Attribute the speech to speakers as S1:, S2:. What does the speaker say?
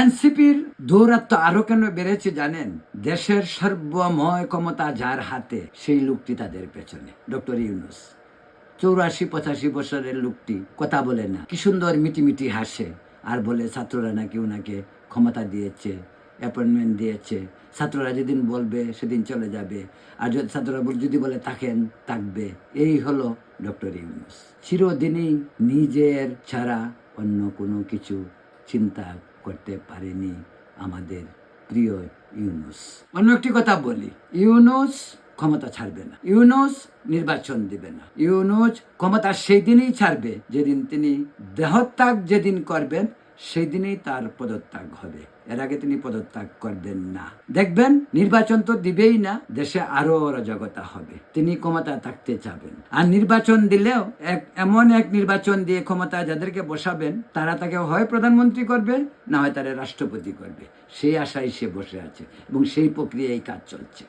S1: এনসিপির দৌরাত্ম আরও কেন বেড়েছে জানেন? দেশের সর্বময় ক্ষমতা যার হাতে, সেই লোকটি তাদের পেছনে। ডক্টর ইউনুস, চৌরাশি পঁচাশি বছরের লোকটি কথা বলে না। কি সুন্দর মিটিমিটি হাসে আর বলে, ছাত্ররা নাকি ওনাকে ক্ষমতা দিয়েছে অ্যাপয়েন্টমেন্ট দিয়েছে। ছাত্ররা যেদিন বলবে, সেদিন চলে যাবে। আর যদি ছাত্ররা যদি বলে থাকেন, থাকবে। এই হলো ডক্টর ইউনুস। চিরদিনই নিজের ছাড়া অন্য কোনো কিছু চিন্তা করতে পারেনি আমাদের প্রিয় ইউনুস। অন্য একটি কথা বলি, ইউনুস ক্ষমতা ছাড়বে না। ইউনুস নির্বাচন দিবে না। ইউনুস ক্ষমতা সেই দিনই ছাড়বে যেদিন তিনি দেহত্যাগ যেদিন করবেন সেই দিনেই তার পদত্যাগ হবে। এর আগে তিনি পদত্যাগ করবেন না। দেখবেন, নির্বাচন তো দিবেই না, দেশে আরও অরাজকতা হবে। তিনি ক্ষমতা থাকতে চাবেন। আর নির্বাচন দিলেও এক, এমন এক নির্বাচন দিয়ে ক্ষমতা যাদেরকে বসাবেন, তারা তাকে হয় প্রধানমন্ত্রী করবে, না হয় তারা রাষ্ট্রপতি করবে। সেই আশায় সে বসে আছে এবং সেই প্রক্রিয়ায় কাজ চলছে।